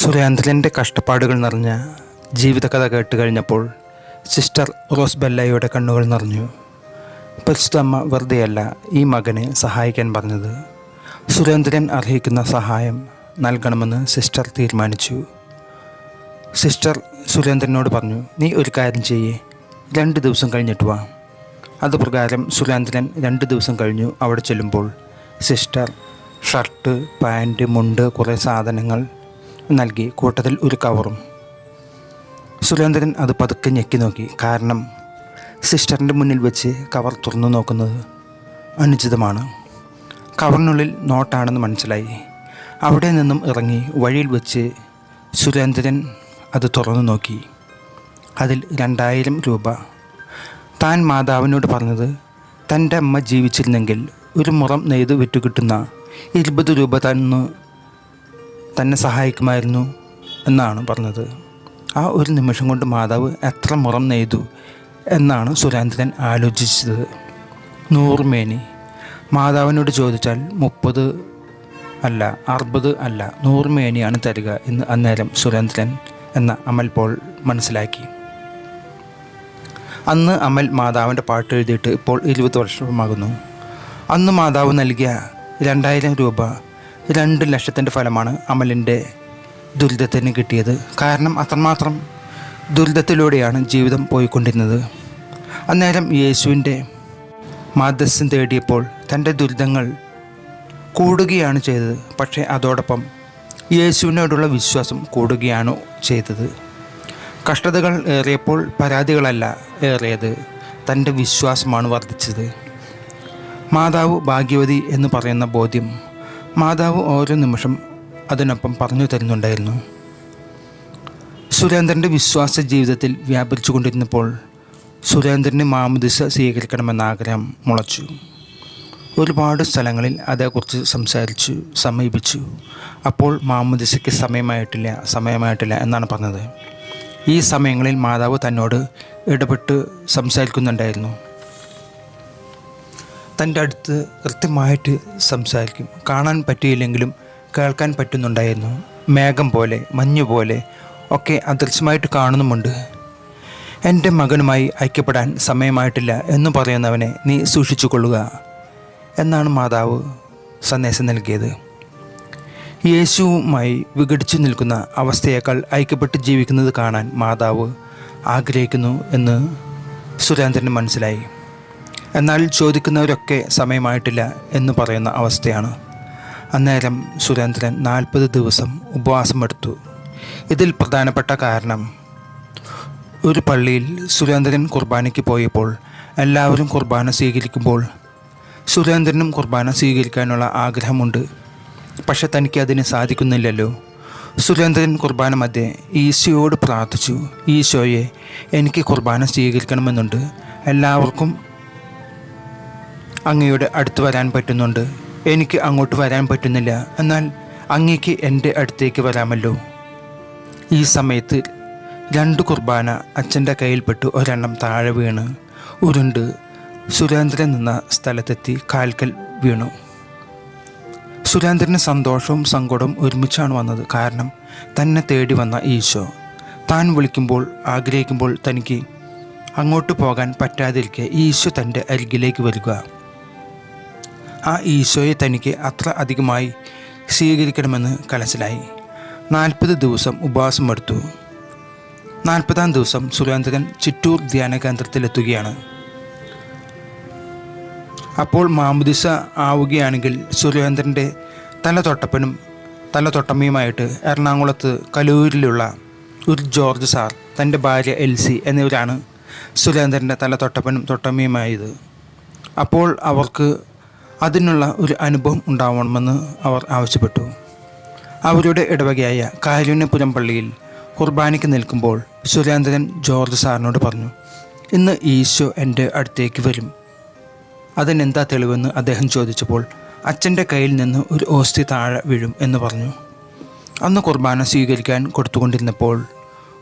സുരേന്ദ്രന്റെ കഷ്ടപ്പാടുകൾ നിറഞ്ഞ ജീവിതകഥ കേട്ട് കഴിഞ്ഞപ്പോൾ സിസ്റ്റർ റോസ് ബെല്ലയുടെ കണ്ണുകൾ നിറഞ്ഞു. പരിശുദ്ധമ്മ വെറുതെയല്ല ഈ മകനെ സഹായിക്കാൻ പറഞ്ഞത്. സുരേന്ദ്രൻ അർഹിക്കുന്ന സഹായം നൽകണമെന്ന് സിസ്റ്റർ തീരുമാനിച്ചു. സിസ്റ്റർ സുരേന്ദ്രനോട് പറഞ്ഞു നീ ഒരു കാര്യം ചെയ്യേ രണ്ട് ദിവസം കഴിഞ്ഞിട്ട് വാ. അതുപ്രകാരം സുരേന്ദ്രൻ രണ്ട് ദിവസം കഴിഞ്ഞു അവിടെ ചെല്ലുമ്പോൾ സിസ്റ്റർ ഷർട്ട് പാന്റ് മുണ്ട് കുറേ സാധനങ്ങൾ നൽകി കൂട്ടത്തിൽ ഒരു കവറും. സുരേന്ദ്രൻ അത് പതുക്കെ ഞെക്കി നോക്കി. കാരണം സിസ്റ്ററിന്റെ മുന്നിൽ വെച്ച് കവർ തുറന്നു നോക്കുന്നത് അനുചിതമാണ്. കവറിനുള്ളിൽ നോട്ടാണെന്ന് മനസ്സിലായി. അവിടെ നിന്നും ഇറങ്ങി വഴിയിൽ വെച്ച് സുരേന്ദ്രൻ അത് തുറന്നു നോക്കി. അതിൽ രണ്ടായിരം രൂപ. താൻ മാതാവിനോട് പറഞ്ഞത് തന്റെ അമ്മ ജീവിച്ചിരുന്നെങ്കിൽ ഒരു മുറം നെയ്ത് വിറ്റുകിട്ടുന്ന ഇരുപത് രൂപ തന്നു തന്നെ സഹായിക്കുമായിരുന്നു എന്നാണ് പറഞ്ഞത്. ആ ഒരു നിമിഷം കൊണ്ട് മാതാവ് എത്ര മുറം നെയ്തു എന്നാണ് സുരേന്ദ്രൻ ആലോചിച്ചത്. നൂറുമേനി മാതാവിനോട് ചോദിച്ചാൽ മുപ്പത് അല്ല അറുപത് അല്ല നൂറ് മേനിയാണ് തരിക എന്ന് അന്നേരം സുരേന്ദ്രൻ എന്ന അമൽ പോൾ മനസ്സിലാക്കി. അന്ന് അമൽ മാതാവിന്റെ പാട്ട് എഴുതിയിട്ട് ഇപ്പോൾ ഇരുപത് വർഷമാകുന്നു. അന്ന് മാതാവ് നൽകിയ രണ്ടായിരം രൂപ രണ്ട് ലക്ഷത്തിന്റെ ഫലമാണ് അമലിന്റെ ദുരിതത്തിന് കിട്ടിയത്. കാരണം അത്രമാത്രം ദുരിതത്തിലൂടെയാണ് ജീവിതം പോയിക്കൊണ്ടിരുന്നത്. അന്നേരം യേശുവിന്റെ മാധ്യസ്ഥം തേടിയപ്പോൾ തന്റെ ദുരിതങ്ങൾ കൂടുകയാണ് ചെയ്തത്. പക്ഷേ അതോടൊപ്പം യേശുവിനോടുള്ള വിശ്വാസം കൂടുകയാണ് ചെയ്തത്. കഷ്ടതകൾ ഏറിയപ്പോൾ പരാതികളല്ല ഏറിയത്. തന്റെ വിശ്വാസമാണ് വർദ്ധിച്ചത്. മാതാവ് ഭാഗ്യവതി എന്ന് പറയുന്ന ബോധ്യം മാതാവ് ഓരോ നിമിഷം അതിനൊപ്പം പറഞ്ഞു തരുന്നുണ്ടായിരുന്നു. സുരേന്ദ്രന്റെ വിശ്വാസ ജീവിതത്തിൽ വ്യാപരിച്ചു കൊണ്ടിരുന്നപ്പോൾ സുരേന്ദ്രന് മാമുദിസ സ്വീകരിക്കണമെന്ന ആഗ്രഹം മുളച്ചു. ഒരുപാട് സ്ഥലങ്ങളിൽ അതേക്കുറിച്ച് സംസാരിച്ചു സമീപിച്ചു. അപ്പോൾ മാമുദിസയ്ക്ക് സമയമായിട്ടില്ല സമയമായിട്ടില്ല എന്നാണ് പറഞ്ഞത്. ഈ സമയങ്ങളിൽ മാതാവ് തന്നോട് ഇടപെട്ട് സംസാരിക്കുന്നുണ്ടായിരുന്നു. തന്റെ അടുത്ത് കൃത്യമായിട്ട് സംസാരിക്കും. കാണാൻ പറ്റിയില്ലെങ്കിലും കേൾക്കാൻ പറ്റുന്നുണ്ടായിരുന്നു. മേഘം പോലെ മഞ്ഞു പോലെ ഒക്കെ അദൃശ്യമായിട്ട് കാണുന്നുമുണ്ട്. എന്റെ മകനുമായി ഐക്യപ്പെടാൻ സമയമായിട്ടില്ല എന്ന് പറയുന്നവനെ നീ സൂക്ഷിച്ചു കൊള്ളുക എന്നാണ് മാതാവ് സന്ദേശം നൽകിയത്. യേശുവുമായി വിഘടിച്ചു നിൽക്കുന്ന അവസ്ഥയേക്കാൾ ഐക്യപ്പെട്ട് ജീവിക്കുന്നത് കാണാൻ മാതാവ് ആഗ്രഹിക്കുന്നു എന്ന് സുരേന്ദ്രന് മനസ്സിലായി. എന്നാൽ ചോദിക്കുന്നവരൊക്കെ സമയമായിട്ടില്ല എന്ന് പറയുന്ന അവസ്ഥയാണ്. അന്നേരം സുരേന്ദ്രൻ നാൽപ്പത് ദിവസം ഉപവാസം എടുത്തു ഇതിൽ പ്രധാനപ്പെട്ട കാരണം ഒരു പള്ളിയിൽ സുരേന്ദ്രൻ കുർബാനയ്ക്ക് പോയപ്പോൾ എല്ലാവരും കുർബാന സ്വീകരിക്കുമ്പോൾ സുരേന്ദ്രനും കുർബാന സ്വീകരിക്കാനുള്ള ആഗ്രഹമുണ്ട്. പക്ഷെ തനിക്ക് അതിന് സാധിക്കുന്നില്ലല്ലോ. സുരേന്ദ്രൻ കുർബാന മധ്യേ ഈശോയോട് പ്രാർത്ഥിച്ചു ഈശോയെ എനിക്ക് കുർബാന സ്വീകരിക്കണമെന്നുണ്ട്. എല്ലാവർക്കും അങ്ങയുടെ അടുത്ത് വരാൻ പറ്റുന്നുണ്ട്. എനിക്ക് അങ്ങോട്ട് വരാൻ പറ്റുന്നില്ല. എന്നാൽ അങ്ങേക്ക് എന്റെ അടുത്തേക്ക് വരാമല്ലോ. ഈ സമയത്ത് രണ്ട് കുർബാന അച്ഛന്റെ കയ്യിൽപ്പെട്ട് ഒരെണ്ണം താഴെ വീണ്. ഉരുണ്ട് സുരേന്ദ്രൻ നിന്ന സ്ഥലത്തെത്തി കാൽക്കൽ വീണു. സുരേന്ദ്രന് സന്തോഷവും സങ്കടവും ഒരുമിച്ചാണ് വന്നത്. കാരണം തന്നെ തേടി വന്ന ഈശോ. താൻ വിളിക്കുമ്പോൾ ആഗ്രഹിക്കുമ്പോൾ തനിക്ക് അങ്ങോട്ട് പോകാൻ പറ്റാതിരിക്കെ ഈശോ തന്റെ അരികിലേക്ക് വരിക. ആ ഈശോയെ തനിക്ക് അത്ര അധികമായി സ്വീകരിക്കണമെന്ന് കലസിലായി നാൽപ്പത് ദിവസം ഉപവാസം എടുത്തു. നാൽപ്പതാം ദിവസം സുരേന്ദ്രൻ ചിറ്റൂർ ധ്യാന കേന്ദ്രത്തിലെത്തുകയാണ്. അപ്പോൾ മാമുദിസ ആവുകയാണെങ്കിൽ സുരേന്ദ്രന്റെ തല തൊട്ടപ്പനും തല തൊട്ടമ്മയുമായിട്ട് എറണാകുളത്ത് കലൂരിലുള്ള ഒരു ജോർജ് സാർ തന്റെ ഭാര്യ എൽസി എന്നിവരാണ് സുരേന്ദ്രന്റെ തല തൊട്ടപ്പനും തൊട്ടമ്മയുമായത്. അപ്പോൾ അവർക്ക് അതിനുള്ള ഒരു അനുഭവം ഉണ്ടാവണമെന്ന് അവർ ആവശ്യപ്പെട്ടു. അവരുടെ ഇടവകയായ കാരുണ്യപുരം പള്ളിയിൽ കുർബാനയ്ക്ക് നിൽക്കുമ്പോൾ സുരേന്ദ്രൻ ജോർജ് സാറിനോട് പറഞ്ഞു ഇന്ന് ഈശോ എന്റെ അടുത്തേക്ക് വരും. അതിനെന്താ തെളിവെന്ന് അദ്ദേഹം ചോദിച്ചപ്പോൾ അച്ഛന്റെ കയ്യിൽ നിന്ന് ഒരു ഓസ്തി താഴെ വീഴും എന്ന് പറഞ്ഞു. അന്ന് കുർബാന സ്വീകരിക്കാൻ കൊടുത്തുകൊണ്ടിരുന്നപ്പോൾ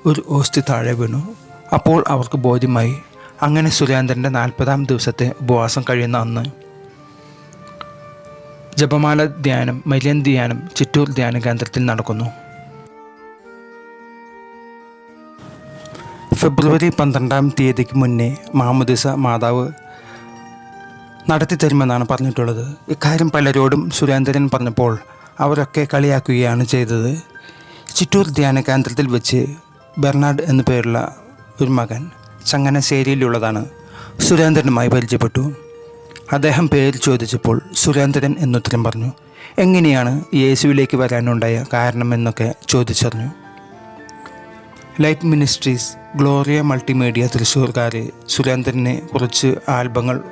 ഒരു ഓസ്തി താഴെ വീണു. അപ്പോൾ അവർക്ക് ബോധ്യമായി അങ്ങനെ സുരേന്ദ്രന്റെ നാൽപ്പതാം ദിവസത്തെ ഉപവാസം കഴിയുന്ന അന്ന് ജപമാല ധ്യാനം മരിയൻ ധ്യാനം ചിറ്റൂർ ധ്യാന കേന്ദ്രത്തിൽ നടക്കുന്നു. ഫെബ്രുവരി പന്ത്രണ്ടാം തീയതിക്ക് മുന്നേ മാമുദിസ മാതാവ് നടത്തിത്തരുമെന്നാണ് പറഞ്ഞിട്ടുള്ളത്. ഇക്കാര്യം പലരോടും സുരേന്ദ്രൻ പറഞ്ഞപ്പോൾ അവരൊക്കെ കളിയാക്കുകയാണ് ചെയ്തത്. ചിറ്റൂർ ധ്യാന കേന്ദ്രത്തിൽ വെച്ച് ബെർണാഡ് എന്നു പേരുള്ള ഒരു മകൻ ചങ്ങനശ്ശേരിയിലുള്ളതാണ്. സുരേന്ദ്രനുമായി പരിചയപ്പെട്ടു. അദ്ദേഹം പേര് ചോദിച്ചപ്പോൾ സുരേന്ദ്രൻ എന്നുത്തരം പറഞ്ഞു എങ്ങനെയാണ് യേശുവിലേക്ക് വരാനുണ്ടായ കാരണമെന്നൊക്കെ ചോദിച്ചറിഞ്ഞു. ലൈറ്റ് മിനിസ്ട്രീസ് ഗ്ലോറിയ മൾട്ടിമീഡിയ തൃശ്ശൂർക്കാർ സുരേന്ദ്രനെ കുറച്ച് ആൽബങ്ങൾ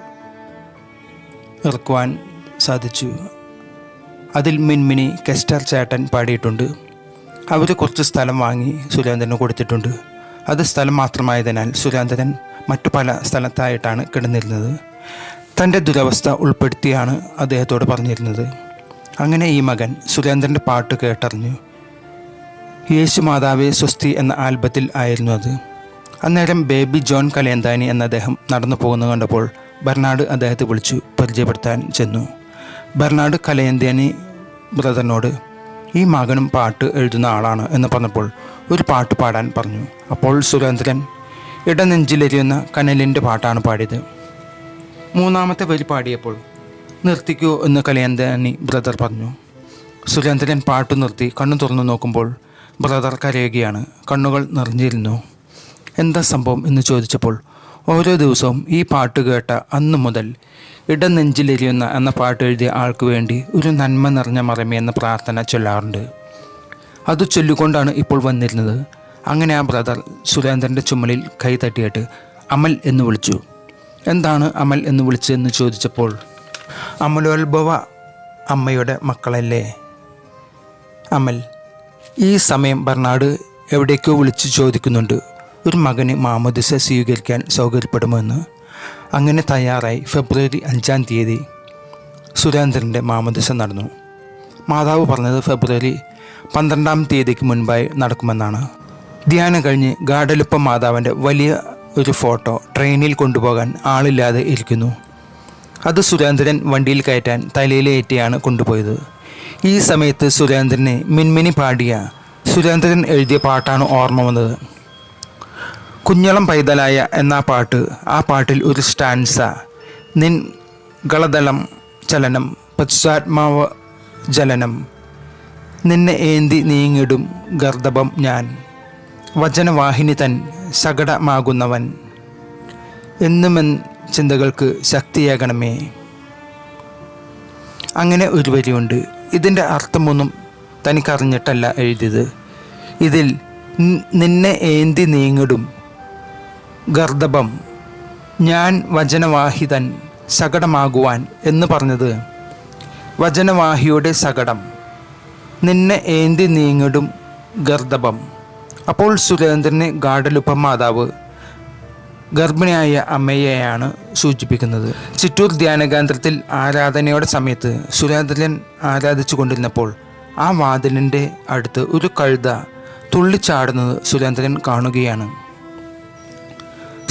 ഇറക്കുവാൻ സാധിച്ചു. അതിൽ മിൻമിനി കെസ്റ്റർ ചേട്ടൻ പാടിയിട്ടുണ്ട്. അവർ കുറച്ച് സ്ഥലം വാങ്ങി സുരേന്ദ്രന് കൊടുത്തിട്ടുണ്ട്. അത് സ്ഥലം മാത്രമായതിനാൽ സുരേന്ദ്രൻ മറ്റു പല സ്ഥലത്തായിട്ടാണ് കിടന്നിരുന്നത്. തന്റെ ദുരവസ്ഥ ഉൾപ്പെടുത്തിയാണ് അദ്ദേഹത്തോട് പറഞ്ഞിരുന്നത്. അങ്ങനെ ഈ മകൻ സുരേന്ദ്രന്റെ പാട്ട് കേട്ടറിഞ്ഞു. യേശു മാതാവേ സ്വസ്തി എന്ന ആൽബത്തിൽ ആയിരുന്നു അത്. അന്നേരം ബേബി ജോൺ കലേന്താനി എന്ന അദ്ദേഹം നടന്നു പോകുന്നത് കണ്ടപ്പോൾ ബർണാഡ് അദ്ദേഹത്തെ വിളിച്ചു പരിചയപ്പെടുത്താൻ ചെന്നു. ബർണാഡ് കലേന്താനി ബ്രദറിനോട് ഈ മകനും പാട്ട് എഴുതുന്ന ആളാണ് എന്ന് പറഞ്ഞപ്പോൾ ഒരു പാട്ട് പാടാൻ പറഞ്ഞു. അപ്പോൾ സുരേന്ദ്രൻ ഇടനെഞ്ചിലെരിയുന്ന കനലിന്റെ പാട്ടാണ് പാടിയത്. മൂന്നാമത്തെ വരി പാടിയപ്പോൾ നിർത്തിക്കൂ എന്ന് കലയന്തനി ബ്രദർ പറഞ്ഞു. സുരേന്ദ്രൻ പാട്ട് നിർത്തി കണ്ണു തുറന്നു നോക്കുമ്പോൾ ബ്രദർ കരയുകയാണ്. കണ്ണുകൾ നിറഞ്ഞിരുന്നു. എന്താ സംഭവം? എന്ന് ചോദിച്ചപ്പോൾ ഓരോ ദിവസവും ഈ പാട്ട് കേട്ട അന്നു മുതൽ ഇടനെഞ്ചിലെരിയുന്ന എന്ന പാട്ട് എഴുതിയ ആൾക്ക് വേണ്ടി ഒരു നന്മ നിറഞ്ഞ മറമേ എന്ന പ്രാർത്ഥന ചൊല്ലാറുണ്ട്. അത് ചൊല്ലിക്കൊണ്ടാണ് ഇപ്പോൾ വന്നിരുന്നത്. അങ്ങനെ ആ ബ്രദർ സുരേന്ദ്രന്റെ ചുമലിൽ കൈ തട്ടിയിട്ട് അമൽ എന്ന് വിളിച്ചു. എന്താണ് അമൽ എന്ന് വിളിച്ചതെന്ന് ചോദിച്ചപ്പോൾ അമലോത്ഭവ അമ്മയുടെ മക്കളല്ലേ? അമൽ ഈ സമയം ബർണാഡ് എവിടേക്കോ വിളിച്ച് ചോദിക്കുന്നുണ്ട് ഒരു മകന് മാമോദിസ സ്വീകരിക്കാൻ സൗകര്യപ്പെടുമെന്ന് അങ്ങനെ തയ്യാറായി ഫെബ്രുവരി അഞ്ചാം തീയതി സുരേന്ദ്രന്റെ മാമോദിസ നടന്നു. മാതാവ് പറഞ്ഞത് ഫെബ്രുവരി പന്ത്രണ്ടാം തീയതിക്ക് മുൻപായി നടക്കുമെന്നാണ്. ധ്യാനം കഴിഞ്ഞ് ഗാഡലുപ്പ മാതാവിന്റെ വലിയ ഒരു ഫോട്ടോ ട്രെയിനിൽ കൊണ്ടുപോകാൻ ആളില്ലാതെ ഇരിക്കുന്നു. അത് സുരേന്ദ്രൻ വണ്ടിയിൽ കയറ്റാൻ തലയിലേറ്റിയാണ് കൊണ്ടുപോയത്. ഈ സമയത്ത് സുരേന്ദ്രനെ മിൻമിനി പാടിയ സുരേന്ദ്രൻ എഴുതിയ പാട്ടാണ് ഓർമ്മ വന്നത്. കുഞ്ഞളം പൈതലായ എന്ന പാട്ട് ആ പാട്ടിൽ ഒരു സ്റ്റാൻസ നിൻ ഗളദളം ചലനം പശ്ചാത്മാവ ജലനം നിന്നെ ഏന്തി നീങ്ങിടും ഗർദഭം ഞാൻ. വചനവാഹിനി തൻ ശകടമാകുന്നവൻ എന്നുമെൻ ചിന്തകൾക്ക് ശക്തിയേകണമേ. അങ്ങനെ ഒരു വരിയുണ്ട്. ഇതിന്റെ അർത്ഥമൊന്നും തനിക്കറിഞ്ഞിട്ടല്ല എഴുതിയത്. ഇതിൽ നിന്നെ ഏന്തി നീങ്ങിടും. ഗർദഭം ഞാൻ വചനവാഹിതൻ ശകടമാകുവാൻ എന്ന് പറഞ്ഞത്. വചനവാഹിയുടെ ശകടം നിന്നെ ഏന്തി നീങ്ങിടും ഗർദഭം. അപ്പോൾ സുരേന്ദ്രന് ഗാഡലുപ്പ മാതാവ് ഗർഭിണിയായ അമ്മയെയാണ് സൂചിപ്പിക്കുന്നത്. ചിറ്റൂർ ധ്യാനകേന്ദ്രത്തിൽ ആരാധനയുടെ സമയത്ത് സുരേന്ദ്രൻ ആരാധിച്ചു കൊണ്ടിരുന്നപ്പോൾ ആ വാതിലിന്റെ അടുത്ത് ഒരു കഴുത തുള്ളിച്ചാടുന്നത് സുരേന്ദ്രൻ കാണുകയാണ്.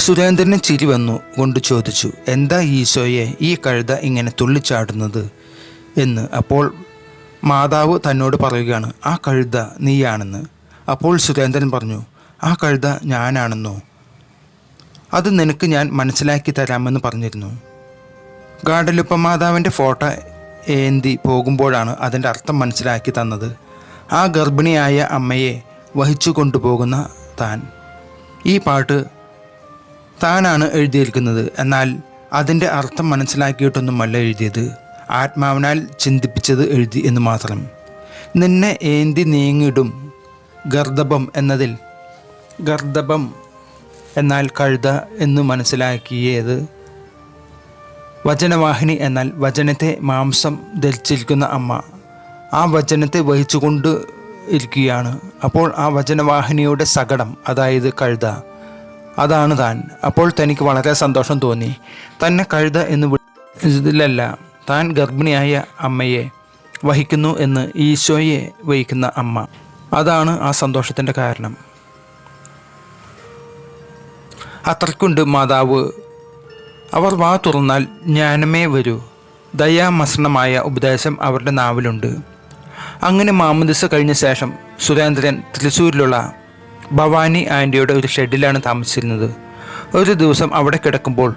സുരേന്ദ്രന് ചിരി വന്നു കൊണ്ട് ചോദിച്ചു എന്താ ഈശോയെ ഈ കഴുത ഇങ്ങനെ തുള്ളിച്ചാടുന്നത് എന്ന് അപ്പോൾ മാതാവ് തന്നോട് പറയുകയാണ് ആ കഴുത നീയാണെന്ന്. അപ്പോൾ സുരേന്ദ്രൻ പറഞ്ഞു ആ കഴുത ഞാനാണെന്നോ? അത് നിനക്ക് ഞാൻ മനസ്സിലാക്കി തരാമെന്ന് പറഞ്ഞിരുന്നു. ഗാഡലുപ്പ മാതാവിന്റെ ഫോട്ടോ ഏന്തി പോകുമ്പോഴാണ് അതിന്റെ അർത്ഥം മനസ്സിലാക്കി തന്നത്. ആ ഗർഭിണിയായ അമ്മയെ വഹിച്ചു കൊണ്ടുപോകുന്ന താൻ. ഈ പാട്ട് താനാണ് എഴുതിയിരിക്കുന്നത്. എന്നാൽ അതിന്റെ അർത്ഥം മനസ്സിലാക്കിയിട്ടൊന്നുമല്ല എഴുതിയത്. ആത്മാവിനാൽ ചിന്തിപ്പിച്ചത് എഴുതി എന്ന് മാത്രം. നിന്നെ ഏന്തി നീങ്ങിടും ഗർദഭം എന്നതിൽ. ഗർദഭം എന്നാൽ കഴുത എന്ന് മനസ്സിലാക്കിയത്. വചനവാഹിനി എന്നാൽ വചനത്തെ മാംസം ധരിച്ചിരിക്കുന്ന അമ്മ. ആ വചനത്തെ വഹിച്ചുകൊണ്ട് ഇരിക്കുകയാണ്. അപ്പോൾ ആ വചനവാഹിനിയുടെ സകടം അതായത് കഴുത അതാണ് താൻ. അപ്പോൾ തനിക്ക് വളരെ സന്തോഷം തോന്നി. തന്നെ കഴുത എന്ന് ഇതിലല്ല താൻ ഗർഭിണിയായ അമ്മയെ വഹിക്കുന്നു എന്ന് ഈശോയെ വഹിക്കുന്ന അമ്മ. അതാണ് ആ സന്തോഷത്തിന്റെ കാരണം. അത്രക്കുണ്ട് മാതാവ്. അവർ വാ തുറന്നാൽ ജ്ഞാനമേ വരൂ. ദയാമസണമായ ഉപദേശം അവരുടെ നാവിലുണ്ട്. അങ്ങനെ മാമദിസ കഴിഞ്ഞ ശേഷം സുരേന്ദ്രൻ തൃശ്ശൂരിലുള്ള ഭവാനി ആന്റിയുടെ ഒരു ഷെഡിലാണ് താമസിച്ചിരുന്നത്. ഒരു ദിവസം അവിടെ കിടക്കുമ്പോൾ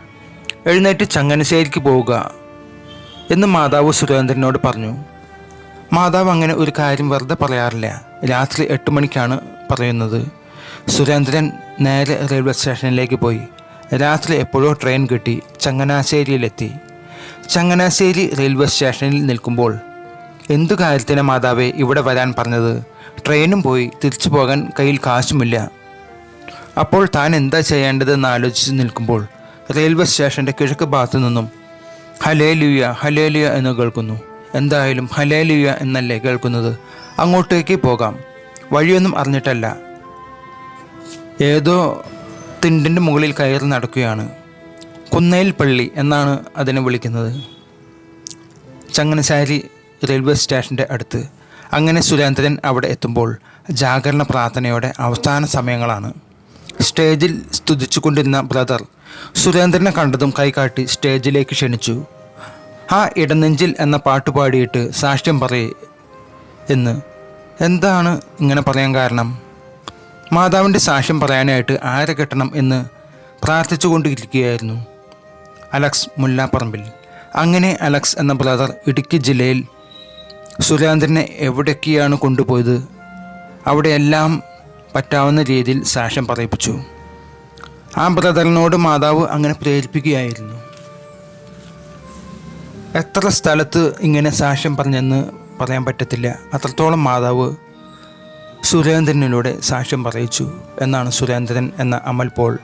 എഴുന്നേറ്റ് ചങ്ങനശ്ശേരിക്ക് പോവുക എന്ന് മാതാവ് സുരേന്ദ്രനോട് പറഞ്ഞു. മാതാവ് അങ്ങനെ ഒരു കാര്യം വെറുതെ പറയാറില്ല. രാത്രി എട്ട് മണിക്കാണ് പറയുന്നത്. സുരേന്ദ്രൻ നേരെ റെയിൽവേ സ്റ്റേഷനിലേക്ക് പോയി. രാത്രി എപ്പോഴോ ട്രെയിൻ കിട്ടി. ചങ്ങനാശ്ശേരിയിലെത്തി. ചങ്ങനാശ്ശേരി റെയിൽവേ സ്റ്റേഷനിൽ നിൽക്കുമ്പോൾ എന്തു കാര്യത്തിന് മാതാവേ ഇവിടെ വരാൻ പറഞ്ഞത്? ട്രെയിനും പോയി. തിരിച്ചു പോകാൻ കയ്യിൽ കാശുമില്ല. അപ്പോൾ താൻ എന്താ ചെയ്യേണ്ടതെന്ന് ആലോചിച്ച് നിൽക്കുമ്പോൾ റെയിൽവേ സ്റ്റേഷന്റെ കിഴക്ക് ഭാഗത്തു നിന്നും ഹലേലുയ ഹലേലുയ എന്ന് കേൾക്കുന്നു. എന്തായാലും ഹലേലുയ എന്നല്ലേ കേൾക്കുന്നത്? അങ്ങോട്ടേക്ക് പോകാം. വഴിയൊന്നും അറിഞ്ഞിട്ടല്ല. ഏതോ തിണ്ടിന്റെ മുകളിൽ കയറി നടക്കുകയാണ്. കുന്നേൽ പള്ളി എന്നാണ് അതിനെ വിളിക്കുന്നത്. ചങ്ങനശ്ശേരി റെയിൽവേ സ്റ്റേഷന്റെ അടുത്ത്. അങ്ങനെ സുരേന്ദ്രൻ അവിടെ എത്തുമ്പോൾ ജാഗരണ പ്രാർത്ഥനയുടെ അവസാന സമയങ്ങളാണ്. സ്റ്റേജിൽ സ്തുതിച്ചുകൊണ്ടിരുന്ന ബ്രദർ സുരേന്ദ്രനെ കണ്ടതും കൈകാട്ടി സ്റ്റേജിലേക്ക് ക്ഷണിച്ചു. ആ ഇടനെഞ്ചിൽ എന്ന പാട്ട് പാടിയിട്ട് സാക്ഷ്യം പറയേ എന്ന്. എന്താണ് ഇങ്ങനെ പറയാൻ കാരണം? മാതാവിന്റെ സാക്ഷ്യം പറയാനായിട്ട് ആരെ കിട്ടണം എന്ന് പ്രാർത്ഥിച്ചുകൊണ്ടിരിക്കുകയായിരുന്നു. അലക്സ് മുല്ലാപ്പറമ്പിൽ. അങ്ങനെ അലക്സ് എന്ന ബ്രദർ ഇടുക്കി ജില്ലയിൽ സുരേന്ദ്രനെ എവിടേക്കാണ് കൊണ്ടുപോയത്? അവിടെയെല്ലാം പറ്റാവുന്ന രീതിയിൽ സാക്ഷ്യം പറയിപ്പിച്ചു. ആ ബ്രദറിനോട് മാതാവ് അങ്ങനെ പ്രേരിപ്പിക്കുകയായിരുന്നു. എത്ര സ്ഥലത്ത് ഇങ്ങനെ സാക്ഷ്യം പറഞ്ഞെന്ന് പറയാൻ പറ്റത്തില്ല. അത്രത്തോളം മാതാവ് സുരേന്ദ്രനിലൂടെ സാക്ഷ്യം പറയിച്ചു എന്നാണ് സുരേന്ദ്രൻ എന്ന അമൽ പോൾ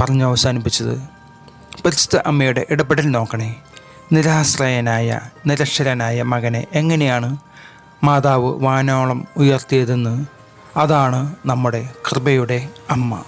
പറഞ്ഞു അവസാനിപ്പിച്ചത്. പരിശുദ്ധ അമ്മയുടെ ഇടപെടൽ നോക്കണേ. നിരാശ്രയനായ നിരക്ഷരനായ മകനെ എങ്ങനെയാണ് മാതാവ് വാനോളം ഉയർത്തിയതെന്ന്? അതാണ് നമ്മുടെ കൃപയുടെ അമ്മ.